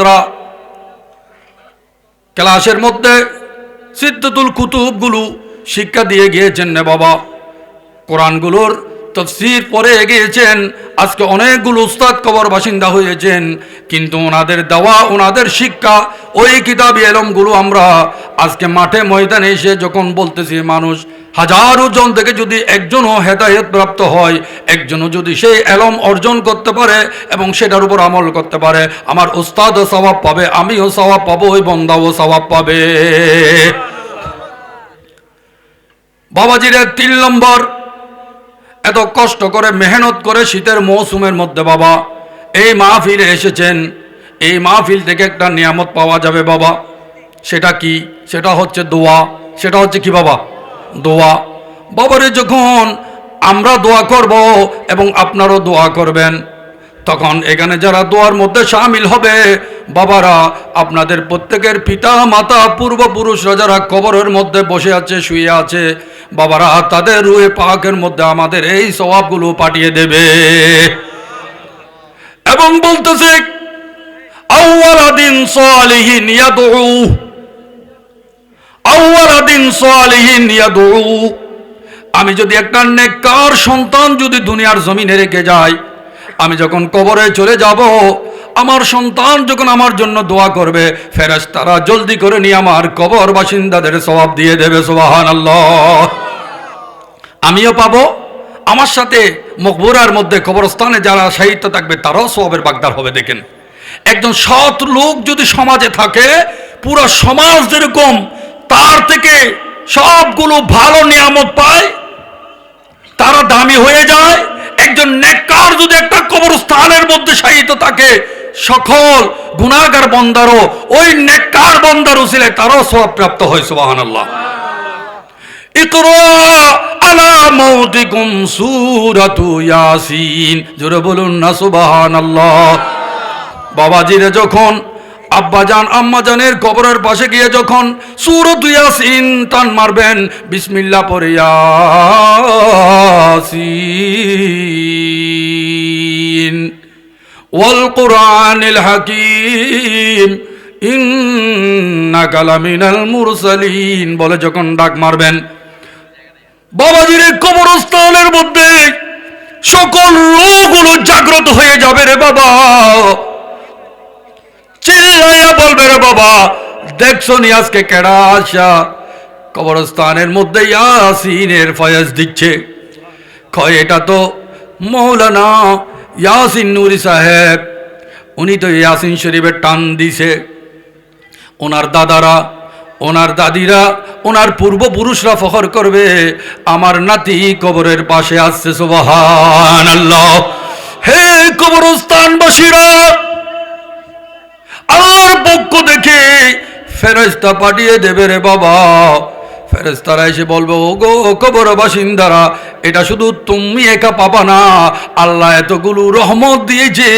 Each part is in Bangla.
উস্তাদরা ক্লাসের মধ্যে সিদ্ধতুল কুতুবগুলো শিক্ষা দিয়ে গিয়েছেন নে বাবা। কোরআনগুলোর তফসির পরে এগিয়েছেন আজকে অনেকগুলো উস্তাদ কবর বাসিন্দা হয়েছেন। কিন্তু ওনাদের দেওয়া, ওনাদের শিক্ষা, ওই কিতাবি এলমগুলো আমরা আজকে মাঠে ময়দানে এসে যখন বলতেছি, মানুষ, হাজারো জন থেকে যদি একজনও হেদায়ত প্রাপ্ত হয়, একজনও যদি সেই এলম অর্জন করতে পারে এবং সেটার উপর আমল করতে পারে, আমার উস্তাদও স্বভাব পাবে, আমিও স্বভাব পাবো, ওই বন্দাও স্বভাব পাবে। বাবাজির তিন নম্বর এত কষ্ট করে, মেহনত করে শীতের মৌসুমের মধ্যে, বাবা। এই মাহফিলে এসেছেন। এই মাহফিল থেকে একটা নিয়ামত পাওয়া যাবে, বাবা। সেটা কি? সেটা হচ্ছে দোয়া। সেটা হচ্ছে কি, বাবা? দোয়া। বাবারে, যখন আমরা দোয়া করব এবং আপনারও দোয়া করবেন, তখন এখানে যারা দোয়ার মধ্যে সামিল হবে, বাবারা, আপনাদের প্রত্যেকের পিতা, মাতা, পূর্বপুরুষরা যারা কবরের মধ্যে বসে আছে, শুয়ে আছে বাবারা, তাদের রুয়ে পাকের মধ্যে আমাদের এই স্বভাবগুলো পাঠিয়ে দেবে। এবং বলতেছে আমি যদি একটা নেককার সন্তান যদি দুনিয়ার জমিনে রেখে যাই, আমি যখন কবরে চলে যাব, আমার সন্তান যখন আমার জন্য দোয়া করবে ফেরাস তারা জলদি করে নিয়ে আমার কবর বাসিন্দাদের স্বভাব দিয়ে দেবে সোবাহান আল্লাহ আমিও পাব। আমার সাথে মকবুরার মধ্যে কবরস্থানে যারা সাহিত্য থাকবে, তারাও সবের বাগদার হবে, দেখেন। একজন সৎ লোক যদি সমাজে থাকে, পুরো সমাজ যেরকম, তার থেকে সবগুলো ভালো নিয়ামত পায়, তারা দামি হয়ে যায়। একজন নেককার যদি একটা কবরস্থানের মধ্যে সাহিত্য থাকে, সকল গুণাগার বন্দারও, ওই নেককার বন্দার উসিলে তারও সব প্রাপ্ত হয় সুবাহান আল্লাহ আলা ইয়াসিন। জোরে বলুন না, সুবহানাল্লাহ। বাবাজিরে যখন, আব্বাজান, আম্মাজানের কবরের পাশে গিয়ে যখন সূরাতু ইয়াসিন টান মারবেন, বিসমিল্লাহ পড়ে ইয়াসিন। ওয়াল কুরআনিল হাকীম, ইন্নাকা লামিনাল মুরসালিন। বলে যখন ডাক মারবেন বাবাজির কবরস্থানের মধ্যে সকল লোকগুলো জাগ্রত হয়ে যাবে রে বাবা। চিল্লাইয়া বলবে রে বাবা, দেখছ নি আজকে কেডা আসা? কবরস্থানের মধ্যে ইয়াসিনের ফয়েজ দিচ্ছে। কয়, এটা তো মৌলানা ইয়াসিন নুরি সাহেব। উনি তো ইয়াসিন শরীফের টান দিছে। ওনার দাদারা ওনার দাদিরা, ওনার পূর্বপুরুষরা ফখর করবে। আমার নাতি কবরের পাশে আসছে সুবহান আল্লাহ হে কবরস্থানবাসীরা, আল্লাহর পক্ষ দেখে ফেরস্তা পাঠিয়ে দেবে রে বাবা। ফেরেস্তারা এসে বলবে ও গো কবর বাসিন্দারা, এটা শুধু তুমি একা পাবা না। আল্লাহ এতগুলো রহমত দিয়েছে।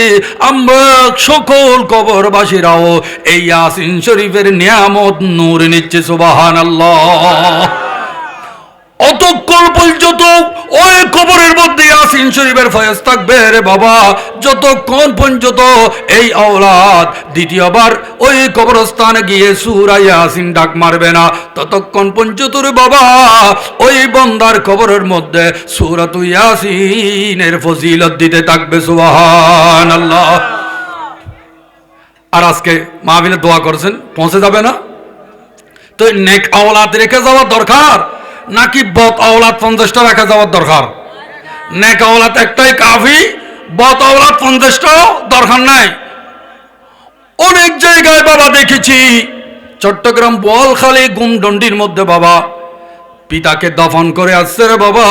আমরা সকল কবর কবরবাসীরাও এই আসিন শরীফের নিয়ামত নূর নিচ্ছে সুবাহান আল্লাহ অতক্ষণ পর্যন্ত কবরের মধ্যে ইয়াসিন শরীফের ফয়েজ থাকবে রে বাবা। যতক্ষণ পর্যন্ত এই আওলাদ দ্বিতীয়বার ওই কবরস্থানে গিয়ে সুরা ইয়াসিন ডাক মারবে না, ততক্ষণ পর্যন্ত রে বাবা, ওই বন্দার কবরের মধ্যে সুরাতু ইয়াসিনের ফজিলত দিতে থাকবে সুবহান আল্লাহ আর আজকে মাহবিলে দোয়া করছেন, পৌঁছে যাবে না? তো নেক আওলাদ রেখে যাওয়ার দরকার, নাকি বত আওলাদ পঞ্চাশটা রেখে যাওয়ার দরকার? নেক আওলাদ একটাই কাফি বত আওলাদ পঞ্চাশটাও দরকার নাই। অনেক জায়গায় বাবা দেখেছি, চট্টগ্রাম বলখালি গুমডন্ডির মধ্যে বাবা, পিতাকে দফন করে আসছে রে বাবা,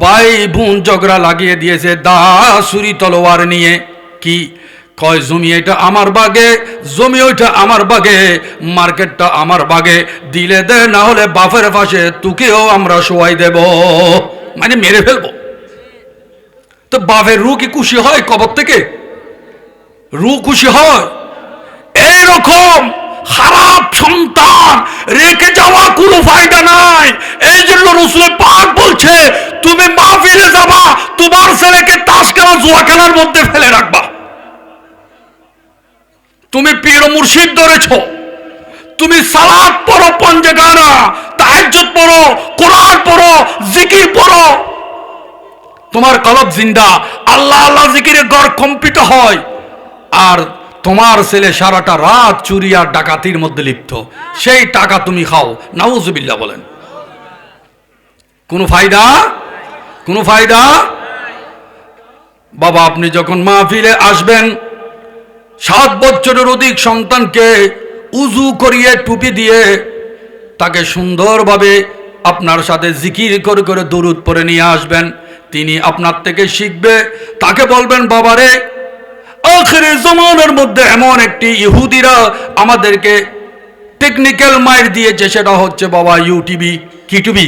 ভাই বোন ঝগড়া লাগিয়ে দিয়েছে, দা সুরি তলোয়ার নিয়ে। কি? কয়, জমি এটা আমার বাগে, জমি ওইটা আমার বাগে, মার্কেটটা আমার বাগে, দিলে দে, না হলে বাফের পাশে তোকেও আমরা শোয়াই দেব। মানে মেরে ফেলব। তো বাপের রু কি খুশি হয় কবর থেকে? রু খুশি হয়? এইরকম খারাপ সন্তান রেখে যাওয়া কোনো ফায়দা নাই। এই জন্য রসুল পাক বলছে, তুমি মাহফিলে যাবা, তোমার ছেলেকে তাস খেলা জুয়া খেলার মধ্যে ফেলে রাখবা। তুমি পীর মুর্শিদ ধরেছ। তুমি সালাদ পড়ো, পঞ্জগানা, তাহাজ্জুদ পড়ো, কোরআন পড়ো, জিকির পড়ো। তোমার কলব জিন্দা। আল্লাহ আল্লাহ জিকিরে গড় কম্পিত হয়। আর তোমার ছেলে সারাটা রাত চুরি আর ডাকাতির মধ্যে লিপ্ত। সেই টাকা তুমি খাও। নাউজুবিল্লাহ বলেন। কোনো ফায়দা? কোনো ফায়দা? বাবা, আপনি যখন মাহফিলে আসবেন, সাত বছরের অধিক সন্তানকে উজু করিয়ে টুপি দিয়ে তাকে সুন্দরভাবে আপনার সাথে জিকির করে করে দরুদ পরে নিয়ে আসবেন। তিনি আপনার থেকে শিখবে। তাকে বলবেন, বাবারে, আখেরে জমানের মধ্যে এমন একটি ইহুদিরা আমাদেরকে টেকনিক্যাল মাইর দিয়েছে, সেটা হচ্ছে বাবা ইউটিভি কি টিভি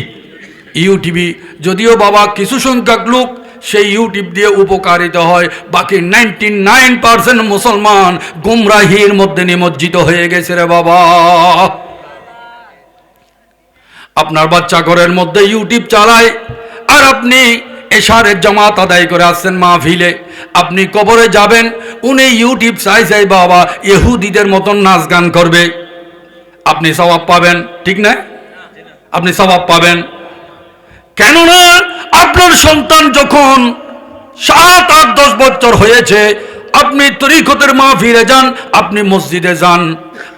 ইউটিভি যদিও বাবা কিছু সংখ্যক লোক সেই ইউটিউব দিয়ে উপকারিত হয়, বাকি নাইনটি নাইন পার্সেন্ট মুসলমান গুমরাহির মধ্যে নিমজ্জিত হয়ে গেছে রে বাবা। আপনার বাচ্চা ঘরের মধ্যে ইউটিউব চালায়, আর আপনি এশারের জামাত আদায় করে আসছেন মাহফিলে। আপনি কবরে যাবেন, উনি ইউটিউব চাই চাই বাবা ইহুদিদের মতন নাচ গান করবে। আপনি সবাব পাবেন, ঠিক না? আপনি সবাব পাবেন। কেননা আপনার সন্তান যখন সাত, আট, দশ বছর হয়েছে, আপনি তরিকতের মা ফিরে যান, আপনি মসজিদে যান,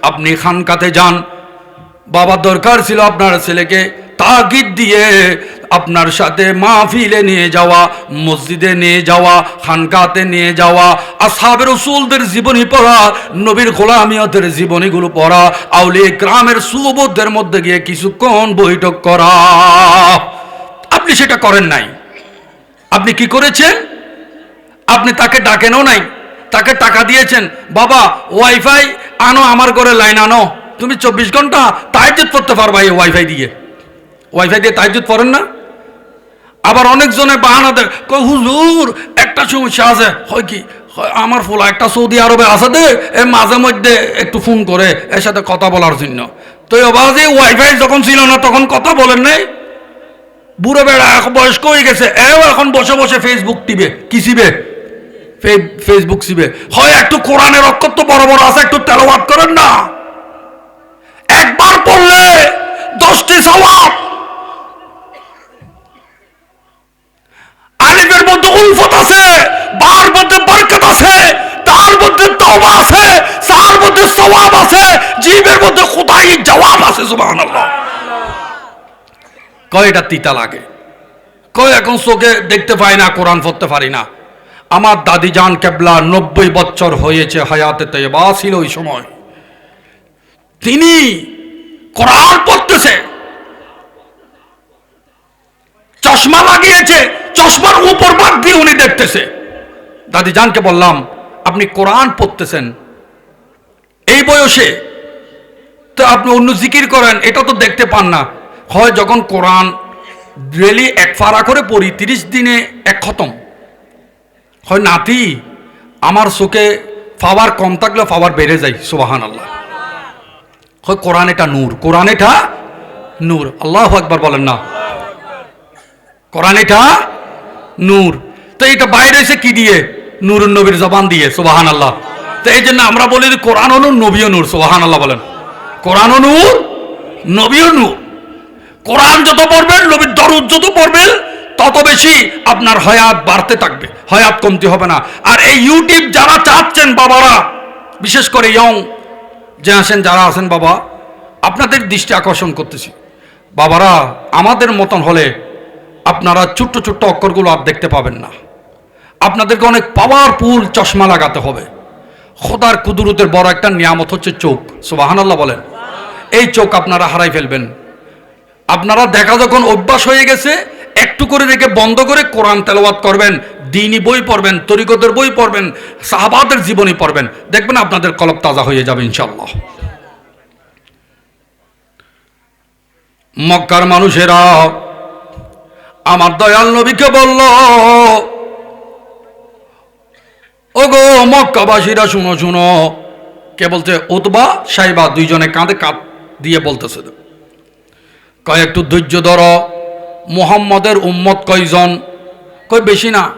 আপনি খানকাতে যান। বাবা দরকার ছিল আপনার ছেলেকে তাগিদ দিয়ে আপনার সাথে মাহফিলে নিয়ে যাওয়া, মসজিদে নিয়ে যাওয়া, খানকাতে নিয়ে যাওয়া আসহাবের রসুলদের জীবনী পড়া, নবীর গোলামিয়তের জীবনীগুলো পড়া আউলি গ্রামের সুবোধদের মধ্যে গিয়ে কিছুক্ষণ বৈঠক করা। আপনি সেটা করেন নাই। আপনি কি করেছেন? আপনি তাকে ডাকেনও নাই। তাকে টাকা দিয়েছেন। বাবা, ওয়াইফাই আনো, আমার ঘরে লাইন আনো। তুমি চব্বিশ ঘণ্টা তাইজুদ পড়তে পারবা এই ওয়াইফাই দিয়ে। ওয়াইফাই দিয়ে তাইজুদ পড়েন না? আবার অনেকজনে বাহানা কই, হুজুর, একটা সমস্যা আছে। হয় কি? আমার ফোলা একটা সৌদি আরবে আছে দে, এ মাঝে মধ্যে একটু ফোন করে, এর সাথে কথা বলার জন্য। তো এবার ওয়াইফাই যখন ছিল না, তখন কথা বলেন নাই? বুড়ো বেড়া এখন বয়স্ক হয়ে গেছে, এও এখন বসে বসে ফেসবুক টিবে কি ফে- ফেসবুক চিবে হয় একটু কোরআনের অক্ষর তো বড় বড় আছে, একটু তেলাওয়াত করেন না? একবার পড়লে দশটি সওয়াব উলফত আছে বার মধ্যে বরকত আছে, তার মধ্যে তওবা আছে সার মধ্যে সওয়াব আছে, জীবের মধ্যে খোদাই জবাব আছে, সুবহানাল্লাহ। কয় এটা তিতা লাগে? কয় এখন চোখে দেখতে পাই না, কোরআন পড়তে পারি না? আমার দাদি জান কেবলা নব্বই বছর হয়েছে হায়াতে তৈবা ছিল ওই সময়। তিনি কোরআন পড়তেছে, চশমা লাগিয়েছে চশমার উপর বাদ দিয়ে উনি দেখতেছে। দাদি জানকে বললাম, আপনি কোরআন পড়তেছেন। এই বয়সে তো আপনি অন্য জিকির করেন, এটা তো দেখতে পান না। হয় যখন কোরআন ডেলি এক ফাড়া করে পড়ি, তিরিশ দিনে এক খতম। হয় নাতি, আমার চোখে পাওয়ার কম থাকলে পাওয়ার বেড়ে যায় সুবাহান আল্লাহ হয় কোরআন এটা নূর, কোরআন এটা নূর। আল্লাহ একবার বলেন না। কোরআন এটা নূর। তো এটা বাইরে এসে কি দিয়ে? নূর নবীর জবান দিয়ে সুবাহান আল্লাহ তো এই জন্য আমরা বলি যে কোরআন নূর, নবীও নূর সুবাহান আল্লাহ বলেন। কোরআন নূর, নবীও নূর। কোরআন যত পড়বেন, নবীর দরুদ যত পড়বেন, তত বেশি আপনার হয়াত বাড়তে থাকবে, হয়াত কমতি হবে না। আর এই ইউটিউব যারা চাচ্ছেন বাবারা, বিশেষ করে ইয়ং যে আসেন যারা আছেন বাবা, আপনাদের দৃষ্টি আকর্ষণ করতেছি। বাবারা, আমাদের মতন হলে আপনারা ছোট্ট ছোট্ট অক্ষরগুলো আর দেখতে পাবেন না। আপনাদেরকে অনেক পাওয়ারফুল চশমা লাগাতে হবে। খোদার কুদুরুতের বড় একটা নিয়ামত হচ্ছে চোখ। সুবাহানাল্লাহ বলেন। এই চোখ আপনারা হারাই ফেলবেন। আপনারা দেখা যখন অভ্যাস হয়ে গেছে, একটু করে রেখে বন্ধ করে কোরআন তেলাওয়াত করবেন, দিনই বই পড়বেন, তরিকতের বই পড়বেন, সাহাবাদের জীবনী পড়বেন, দেখবেন আপনাদের কলব তাজা হয়ে যাবে ইনশাল্লাহ মক্কার মানুষেরা আমার দয়াল নবীকে বলল ও গো মক্কাবাসীরা শুনো শুনো। কে বলছে, উতবা সাইবা, দুইজনে কাঁধে কাঁধ দিয়ে বলতেছে। কয়, একটু ধৈর্য ধর। মোহাম্মদের উম্মত কয়জন? কই বেশি না।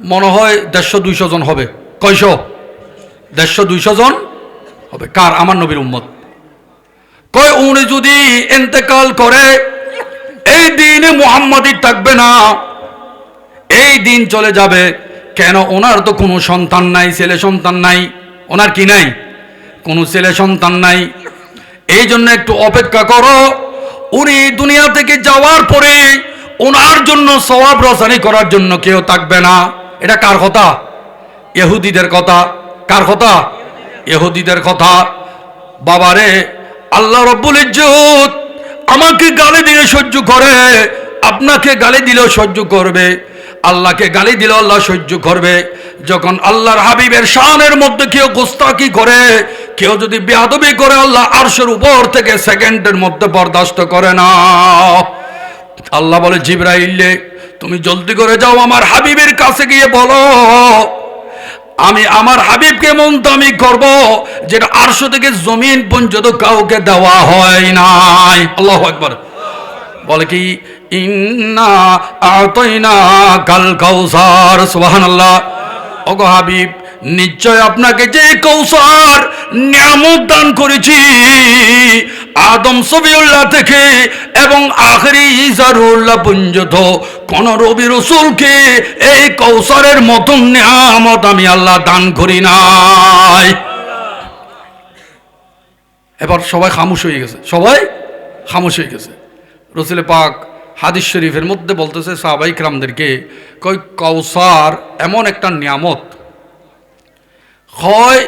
মনে হয় দেড়শো দুইশো জন হবে। কয়শো? দেড়শো দুইশো জন হবে। কার? আমার নবীর উম্মত। কয়, উনি যদি এন্তেকাল করে দিনে মুহাম্মাদি থাকবে না। এই দিন চলে যাবে। কেন? ওনার তো কোনো সন্তান নাই, ছেলে সন্তান নাই। ওনার কি নাই? কোনো ছেলে সন্তান নাই। এই জন্য একটু অপেক্ষা করো। উনি দুনিয়া থেকে যাওয়ার পরে ওনার জন্য সওয়াব রসানি করার জন্য কেউ থাকবে না। এটা কার কথা? এহুদিদের কথা। কার কথা? এহুদিদের কথা। বাবারে, আল্লাহ রব্বুল ইজ্জত আমাকে গালি দিলে সহ্য করে, আপনাকে গালি দিলেও সহ্য করবে, আল্লাহকে গালি দিলে আল্লাহ সহ্য করবে। যখন আল্লাহর হাবিবের শানের মধ্যে কেউ গোস্তাকি করে, কেউ যদি বেয়াদবি করে, আল্লাহ আরশের উপর থেকে সেকেন্ডের মধ্যে বরদাস্ত করে না। আল্লাহ বলে, জিব্রাইলে তুমি জলদি করে যাও, আমার হাবিবের কাছে গিয়ে বলো। আমি আমার হাবিবকে মন্তামি করব, যেটা আরশো থেকে জমিন পর্যন্ত কাউকে দেওয়া হয় নাই। আল্লাহ একবার বলে কি, ইন্না আতইনা কাল কাউসার। সুবহানাল্লাহ। ওগো হাবিব, নিশ্চয় আপনাকে যে কৌসার নিয়ামত দান করেছি আদম সবিউল্লাহ থেকে এবং আখরি ইজারুল্লাহ পর্যন্ত কোন রবি রসুলকে এই কৌসারের মতন নিয়ামত আমি আল্লাহ দান করি নাই। এবার সবাই খামোশ হয়ে গেছে। সবাই খামোশ হয়ে গেছে। রসুল পাক হাদিস শরীফের মধ্যে বলতেছে, সাহাবাই ক্রামদেরকে, কই কৌসার এমন একটা নিয়ামত হয়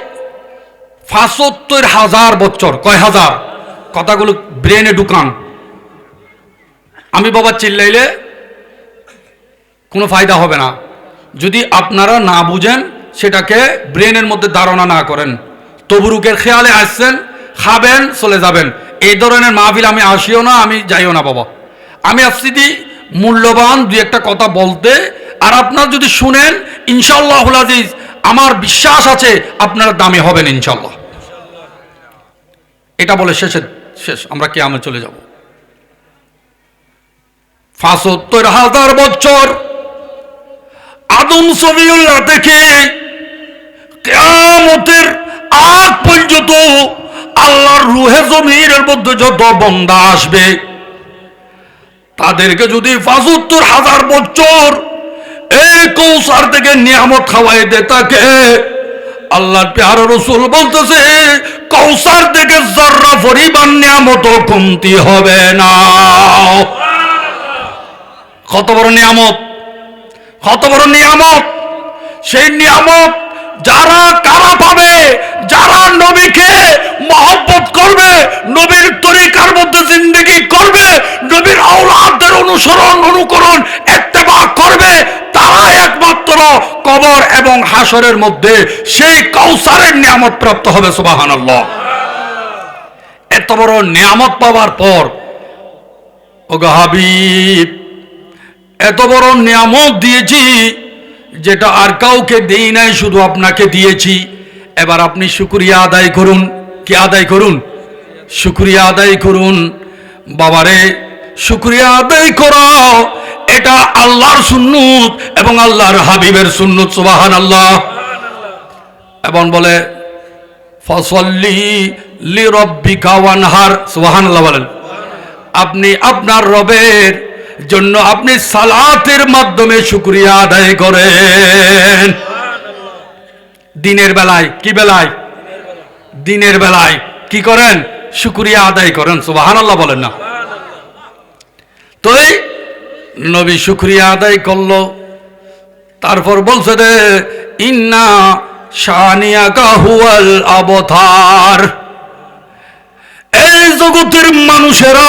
পাঁচাত্তর হাজার বছর, কয় হাজার? কথাগুলো ব্রেনে ঢুকান। আমি বাবা চিল্লাইলে কোনো ফায়দা হবে না। যদি আপনারা না বুঝেন, সেটাকে ব্রেনের মধ্যে ধারণা না করেন। তবুরুকের খেয়ালে আসছেন, খাবেন, চলে যাবেন। এই ধরনের মাহফিল আমি আসিও না, আমি যাইও না বাবা। আমি আসছি মূল্যবান দুই একটা কথা বলতে, আর আপনারা যদি শুনেন ইনশাল্লাহ আজিজ, আমার বিশ্বাস আছে আপনারা দামে হবেন ইনশাল্লাহ এটা বলে শেষে শেষ, আমরা কে আমে চলে যাব। পাঁচাত্তর হাজার বছর আদম সবিউল্লাহ থেকে কেয়ামতের আগ পর্যন্ত আল্লাহর রুহে জমিনের মধ্যে যত বন্দা আসবে, তাদেরকে যদি পাঁচাত্তর হাজার বছর এই কৌসার থেকে নিয়ামত খাওয়াই দে তাকে আল্লাহ প্যার রসুল বলতেছে কৌসার থেকে জর্রা পরিবার নিয়ামত কমতি হবে না। কত বড় নিয়ামত, কত বড় নিয়ামত। সেই নিয়ামত যারা কারা পাবে, যারা নবীকে মহব্বত করবে, নবীর তরিকার মধ্যে জিন্দগি করবে, নবীর অনুসরণ, অনুকরণ এত্তেবা করবে, তারা একমাত্র কবর এবং হাসরের মধ্যে সেই কৌসারের নিয়ামত প্রাপ্ত হবে, সুবহানাল্লাহ। এত বড় নিয়ামত পাওয়ার পর, ওগো হাবিব, এত বড় নিয়ামত দিয়েছি যেটা আর কাউকে দেই নাই, শুধু আপনাকে দিয়েছি। এবার আপনি শুক্রিয়া আদায় করুন। কি আদায় করুন? শুক্রিয়া আদায় করুন। বাবারে, শুক্রিয়া আদায় করো এটা আল্লাহর সুন্নুত এবং আল্লাহর হাবিবের সুন্নুত সুবাহান আল্লাহ এবং বলে, ফসল্লি লি রব্বিকা ওয়ানহার সুবাহান আল্লাহ বলেন। আপনি আপনার রবের জন্য আপনি সালাতের মাধ্যমে শুক্রিয়া আদায় করেন। দিনের বেলায়, কি বেলায়? দিনের বেলায় কি করেন? শুক্রিয়া আদায় করেন সুবাহান আল্লাহ বলেন না। তো এই নবী শুক্রিয়া আদায় করল। তারপর বলছে রে ইন্না শানিয়া কাহুয়াল অবতার এই জগতের মানুষেরা,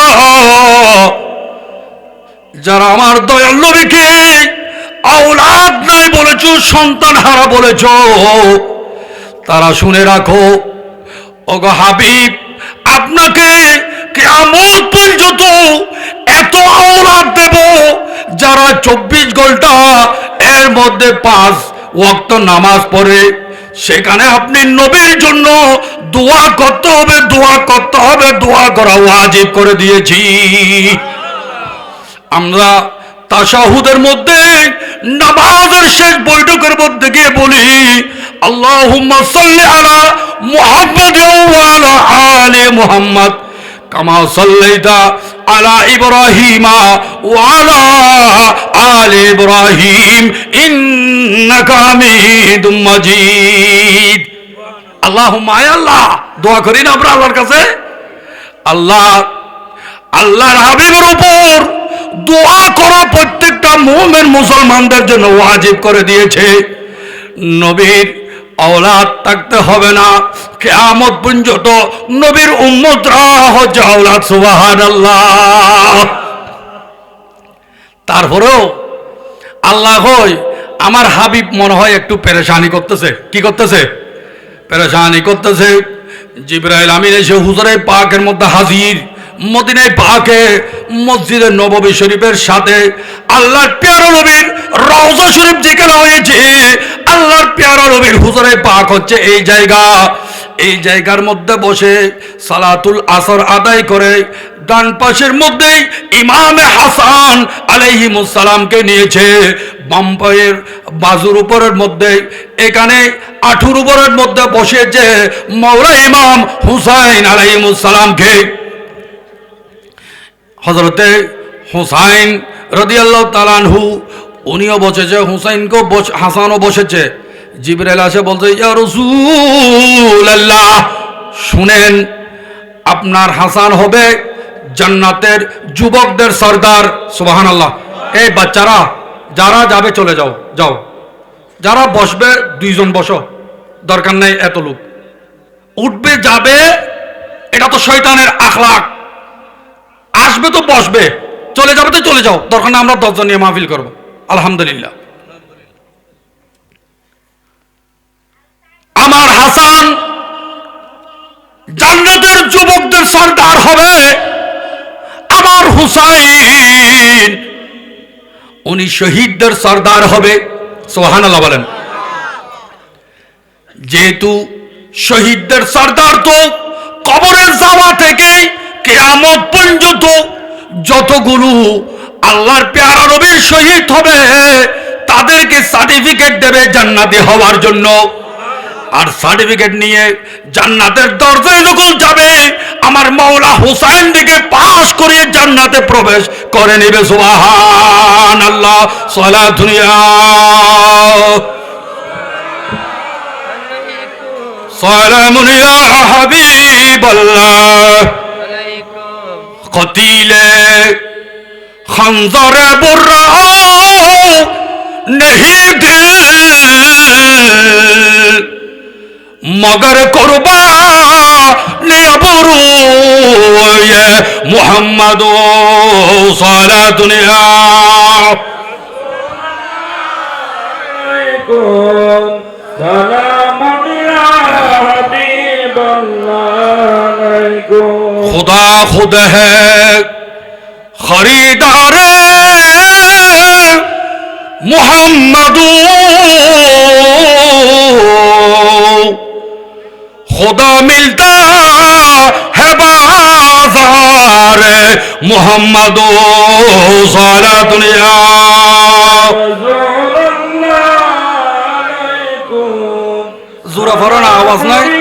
যারা আমার দয়াল নবীকে আওলাদ নাই বলেছ, সন্তান হারা বলেছ, তারা শুনে রাখো, ওগো হাবিব, আপনাকে কেমন পর্যন্ত এত আওলাদ দেব যারা চব্বিশ ঘণ্টা এর মধ্যে পাঁচ ওয়াক্ত নামাজ পড়ে। সেখানে আপনি নবীর জন্য দোয়া করতে হবে, দোয়া করতে হবে, দোয়া করা ওয়াজিব করে দিয়েছি। আমরা তাশাহুদের মধ্যে নামাজের শেষ বৈঠকের মধ্যে গিয়ে বলি, আল্লাহুম্মা সাল্লি আলা মুহাম্মাদ ওয়া আলা আলি মুহাম্মদ। কামা সাল্লাইতা আলা ইব্রাহিম ওয়া আলা আলি ইব্রাহিম, ইন্নাকা হামিদুম মাজিদ। আল্লাহুম্মা আয় আল্লাহ, দোয়া করি না আমরা আল্লাহর কাছে? আল্লাহ, আল্লাহর হাবিবের উপর দোয়া করা প্রত্যেকটা মুমিন মুসলমানদের জন্য ওয়াজিব করে দিয়েছে। নবীর আওলাদ থাকতে হবে না। কেয়ামত পর্যন্ত নবীর উম্মতরা হচ্ছে আওলাদ সুবহানাল্লাহ। তারপরেও আল্লাহ হয় আমার হাবিব মনে হয় একটু পেরেশানি করতেছে। কি করতেছে? পেরেশানি করতেছে। জিব্রাইল আমিন এসে হুজুরে পাকের মধ্যে হাজির, মদিনায় পাকে, মসজিদে নববী শরীফের সাথে আল্লাহর পেয়ারা নবীর রওজা শরীফ যেখানে হয়েছে পেয়ারা নবীর হুজুরে পাক হচ্ছে এই জায়গা। এই জায়গার মধ্যে বসে সালাতুল আসর আদায় করে, ডান পাশের মধ্যেই ইমামে হাসান আলাইহিমুসালামকে নিয়েছে। বাম পায়ের বাজুর উপরের মধ্যে এখানে আঠুর উপরের মধ্যে বসেছে মৌলা ইমাম হুসাইন আলাইহিমুসালামকে হজরতে হুসাইন রদিয়াল্লাহ তালানহু উনিও বসেছে, হুসাইনকেও বস হাসানও বসেছে। জিবরাইল আসে বলছে, ইয়া রাসূলুল্লাহ, শুনেন, আপনার হাসান হবে জান্নাতের যুবকদের সর্দার সুবাহান আল্লাহ এই বাচ্চারা, যারা যাবে চলে যাও যাও। যারা বসবে, দুইজন বসো, দরকার নেই এত লোক। উঠবে, যাবে, এটা তো শয়তানের আখলাক আসবে তো বসবে, চলে যাবে তো চলে যাও, দরকার না আমরা দশজন নিয়ে মাহফিল করব। আলহামদুলিল্লাহ আমার হাসান জান্নাতের যুবকদের সর্দার হবে। আমার হুসাইন, উনি শহীদদের সর্দার হবে। সোহান আল্লাহ বলেন। যেহেতু শহীদদের সর্দার তো কবরে যাওয়া থেকে কেয়ামত পর্যন্ত যতগুলো আল্লাহর পেয়ারা নবীর শহীদ হবে, তাদেরকে সার্টিফিকেট দেবে জান্নাতি হওয়ার জন্য। আর সার্টিফিকেট নিয়ে জান্নাতের দরজায় যখন যাবে, আমার মৌলা হুসাইন দিকে পাশ করিয়ে জান্নাতে প্রবেশ করে নেবে সুবাহান আল্লাহ সলা দুনিয়া। সলামুনিয়া হাবিব আল্লাহ কতিলে খঞ্জরে বুর্রা नहीं दिल মগর করবা মোহাম্মদ সারা দুনিয়া খুদা খুদ হরিদার মোহাম্মদ। খোদা মিলতা হেবাজার মোহাম্মদ সারা দুনিয়া। জোরা ভরো আওয়াজ নাই?